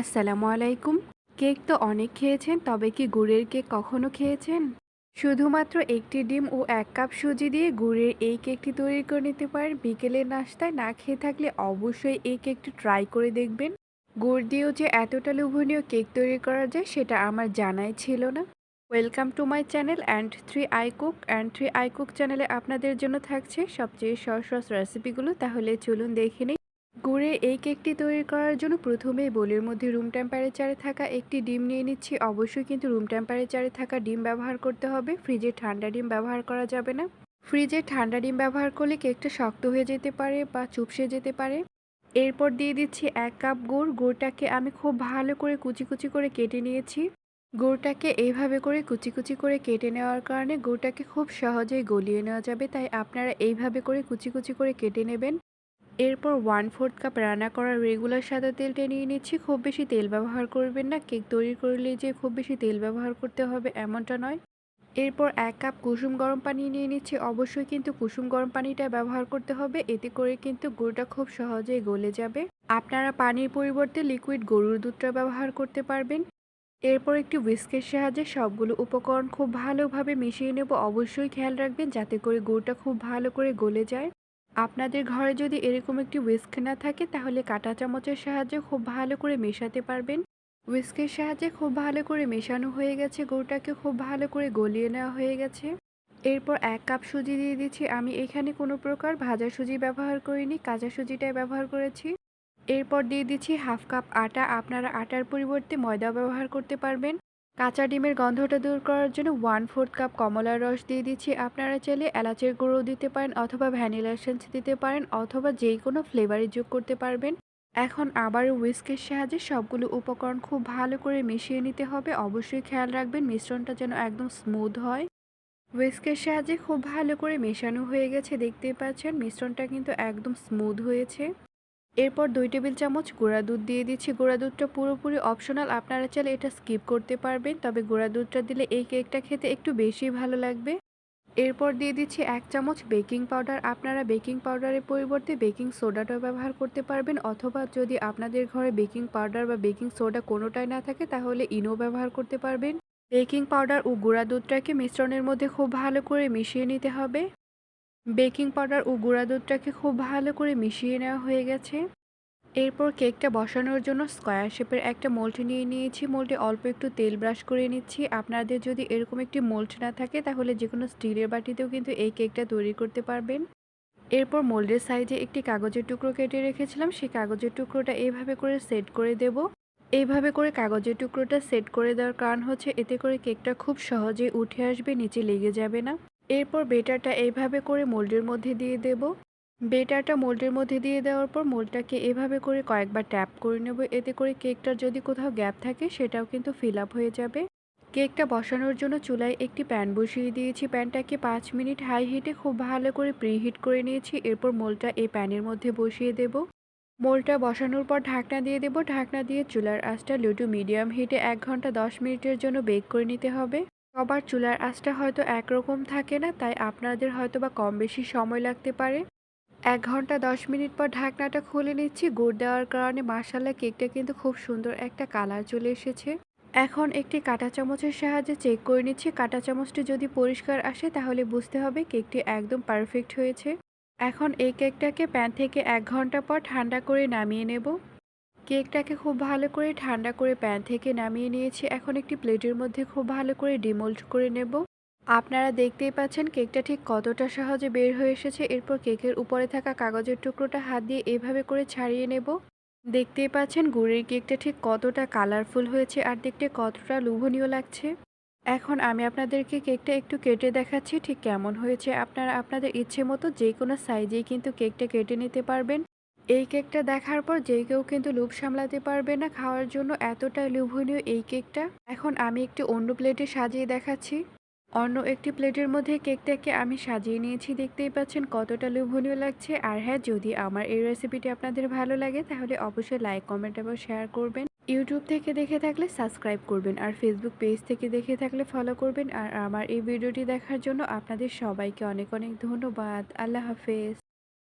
আসসালামু আলাইকুম। কেক তো অনেক খেয়েছেন, তবে কি গুড়ের কেক কখনো খেয়েছেন? শুধুমাত্র একটি ডিম ও এক কাপ সুজি দিয়ে গুড়ের এই কেকটি তৈরি করে নিতে পারেন। বিকেলের নাস্তায় না খেয়ে থাকলে অবশ্যই এই কেকটি ট্রাই করে দেখবেন। গুড় দিয়েও যে এতটা লোভনীয় কেক তৈরি করা যায়, সেটা আমার জানাই ছিল না। Welcome to my channel and three I cook. And three I cook চ্যানেলে আপনাদের জন্য থাকছে সবচেয়ে সহজ রেসিপিগুলো। তাহলে চলুন দেখে নিই। গুড়ের এই কেকটি তৈরি করার জন্য প্রথমেই বোলের মধ্যে রুম টেম্পারেচারে থাকা একটি ডিম নিয়ে নিচ্ছি। অবশ্যই কিন্তু রুম টেম্পারেচারে থাকা ডিম ব্যবহার করতে হবে। ফ্রিজে ঠান্ডা ডিম ব্যবহার করা যাবে না। ফ্রিজে ঠান্ডা ডিম ব্যবহার করলে কেকটা শক্ত হয়ে যেতে পারে বা চুপসে যেতে পারে। এরপর দিয়ে দিচ্ছি এক কাপ গুড়। গুড়টাকে আমি খুব ভালো করে কুচি কুচি করে কেটে নিয়েছি। গুড়টাকে এইভাবে করে কুচি কুচি করে কেটে নেওয়ার কারণে গুড়টাকে খুব সহজেই গলিয়ে নেওয়া যাবে। তাই আপনারা এইভাবে করে কুচি কুচি করে কেটে নেবেন। এরপর ওয়ান ফোর্থ কাপ রান্না করা রেগুলার সাদা তেলটা নিয়ে নিচ্ছি। খুব বেশি তেল ব্যবহার করবেন না। কেক তৈরি করলে যে খুব বেশি তেল ব্যবহার করতে হবে এমনটা নয়। এরপর এক কাপ কুসুম গরম পানি নিয়ে নিচ্ছি। অবশ্যই কিন্তু কুসুম গরম পানিটা ব্যবহার করতে হবে। এতে করে কিন্তু গুড়টা খুব সহজেই গলে যাবে। আপনারা পানির পরিবর্তে লিকুইড গরুর দুধটা ব্যবহার করতে পারবেন। এরপর একটি হুইস্কের সাহায্যে সবগুলো উপকরণ খুব ভালোভাবে মিশিয়ে নেব। অবশ্যই খেয়াল রাখবেন যাতে করে গুড়টা খুব ভালো করে গলে যায়। আপনাদের ঘরে যদি এরকম একটি হুইস্ক না থাকে, তাহলে কাঁটা চামচের সাহায্যে খুব ভালো করে মেশাতে পারবেন। হুইস্কের সাহায্যে খুব ভালো করে মেশানো হয়ে গেছে গুড়টাকে খুব ভালো করে গলিয়ে নেওয়া হয়ে গেছে। এরপর এক কাপ সুজি দিয়ে দিচ্ছি। আমি এখানে কোনো প্রকার ভাজা সুজি ব্যবহার করিনি, কাঁচা সুজিটাই ব্যবহার করেছি। এরপর দিয়ে দিচ্ছি হাফ কাপ আটা। আপনারা আটার পরিবর্তে ময়দা ব্যবহার করতে পারবেন। কাঁচা ডিমের গন্ধটা দূর করার জন্য ওয়ান ফোর্থ কাপ কমলার রস দিয়ে দিচ্ছি। আপনারা চাইলে এলাচের গুঁড়ো দিতে পারেন অথবা ভ্যানিলা এসেন্স দিতে পারেন অথবা যেই কোনো ফ্লেভারই যোগ করতে পারবেন। এখন আবার উইস্কের সাহায্যে সবগুলো উপকরণ খুব ভালো করে মিশিয়ে নিতে হবে। অবশ্যই খেয়াল রাখবেন মিশ্রণটা যেন একদম স্মুথ হয়। উইস্কের সাহায্যে খুব ভালো করে মেশানো হয়ে গেছে, দেখতেই পাচ্ছেন। মিশ্রণটা কিন্তু একদম স্মুথ হয়েছে। এরপর দুই টেবিল চামচ গুঁড়া দুধ দিয়ে দিচ্ছি। গুঁড়া দুধটা পুরোপুরি অপশনাল আপনারা চাইলে এটা স্কিপ করতে পারবেন, তবে গুঁড়া দুধটা দিলে এই কেকটা খেতে একটু বেশি ভালো লাগবে। এরপর দিয়ে দিচ্ছি এক চামচ বেকিং পাউডার আপনারা বেকিং পাউডারের পরিবর্তে বেকিং সোডাটাও ব্যবহার করতে পারবেন, অথবা যদি আপনাদের ঘরে বেকিং পাউডার বা বেকিং সোডা কোনোটাই না থাকে, তাহলে ইনো ব্যবহার করতে পারবেন। বেকিং পাউডার ও গুঁড়া দুধটাকে মিশ্রণের মধ্যে খুব ভালো করে মিশিয়ে নিতে হবে। বেকিং পাউডার ও গুঁড়া দুধটাকে খুব ভালো করে মিশিয়ে নেওয়া হয়ে গেছে। এরপর কেকটা বসানোর জন্য স্কোয়ার শেপের একটা মোল্ট নিয়ে নিয়েছি। মোল্ডে অল্প একটু তেল ব্রাশ করে নিচ্ছি। আপনাদের যদি এরকম একটি মোল্ট না থাকে, তাহলে যে কোনো স্টিলের বাটিতেও কিন্তু এই কেকটা তৈরি করতে পারবেন। এরপর মোল্ডের সাইজে একটি কাগজের টুকরো কেটে রেখেছিলাম। সেই কাগজের টুকরোটা এইভাবে করে সেট করে দেব। এইভাবে করে কাগজের টুকরোটা সেট করে দেওয়ার কারণ হচ্ছে, এতে করে কেকটা খুব সহজেই উঠে আসবে, নিচে লেগে যাবে না। এরপর বেটারটা এইভাবে করে মোল্ডের মধ্যে দিয়ে দেব। বেটারটা মোল্ডের মধ্যে দিয়ে দেওয়ার পর মোল্ডটাকে এভাবে করে কয়েকবার ট্যাপ করে নেব। এতে করে কেকটার যদি কোথাও গ্যাপ থাকে, সেটাও কিন্তু ফিল আপ হয়ে যাবে। কেকটা বসানোর জন্য চুলায় একটি প্যান বসিয়ে দিয়েছি। প্যানটাকে পাঁচ মিনিট হাই হিটে খুব ভালো করে প্রিহিট করে নিয়েছি। এরপর মোলটা এই প্যানের মধ্যে বসিয়ে দেব। মোলটা বসানোর পর ঢাকনা দিয়ে দেব। ঢাকনা দিয়ে চুলার আঁচটা লুটু মিডিয়াম হিটে এক ঘণ্টা দশ মিনিটের জন্য বেক করে নিতে হবে। সবার চুলার আঁচটা হয়তো একরকম থাকে না, তাই আপনাদের হয়তো বা কম বেশি সময় লাগতে পারে। এক ঘণ্টা দশ মিনিট পর ঢাকনাটা খুলে নিচ্ছি। গুড় দেওয়ার কারণে মাসালা কেকটা কিন্তু খুব সুন্দর একটা কালার চলে এসেছে। এখন একটি কাঁটা চামচের সাহায্যে চেক করে নিচ্ছি। কাঁটা চামচটি যদি পরিষ্কার আসে, তাহলে বুঝতে হবে কেকটি একদম পারফেক্ট হয়েছে। এখন এই কেকটাকে প্যান থেকে এক ঘণ্টা পর ঠান্ডা করে নামিয়ে নেব। কেকটাকে খুব ভালো করে ঠান্ডা করে প্যান থেকে নামিয়ে নিয়েছি। এখন একটি প্লেটের মধ্যে খুব ভালো করে ডিমোল্ড করে নেব। আপনারা দেখতেই পাচ্ছেন কেকটা ঠিক কতটা সহজে বের হয়ে এসেছে। এরপর কেকের উপরে থাকা কাগজের টুকরোটা হাত দিয়ে এভাবে করে ছাড়িয়ে নেব। দেখতেই পাচ্ছেন গুড়ের কেকটা ঠিক কতটা কালারফুল হয়েছে আর দেখতে কতটা লোভনীয় লাগছে। এখন আমি আপনাদেরকে কেকটা একটু কেটে দেখাচ্ছি ঠিক কেমন হয়েছে। আপনারা আপনাদের ইচ্ছে মতো যে কোনো সাইজেই কিন্তু কেকটা কেটে নিতে পারবেন। এই কেকটা দেখার পর যে কেউ কিন্তু লোভ সামলাতে পারবে না খাওয়ার জন্য এতটা লোভনীয় এই কেকটা। এখন আমি একটি অন্য প্লেটে সাজিয়ে দেখাচ্ছি। অন্য একটি প্লেটের মধ্যে কেকটাকে আমি সাজিয়ে নিয়েছি, দেখতেই পাচ্ছেন কতটা লোভনীয় লাগছে। আর হ্যাঁ যদি আমার এই রেসিপিটি আপনাদের ভালো লাগে, তাহলে অবশ্যই লাইক কমেন্ট এবং শেয়ার করবেন। ইউটিউব থেকে দেখে থাকলে সাবস্ক্রাইব করবেন আর ফেসবুক পেজ থেকে দেখে থাকলে ফলো করবেন। আর আমার এই ভিডিওটি দেখার জন্য আপনাদের সবাইকে অনেক অনেক ধন্যবাদ। আল্লাহ হাফেজ।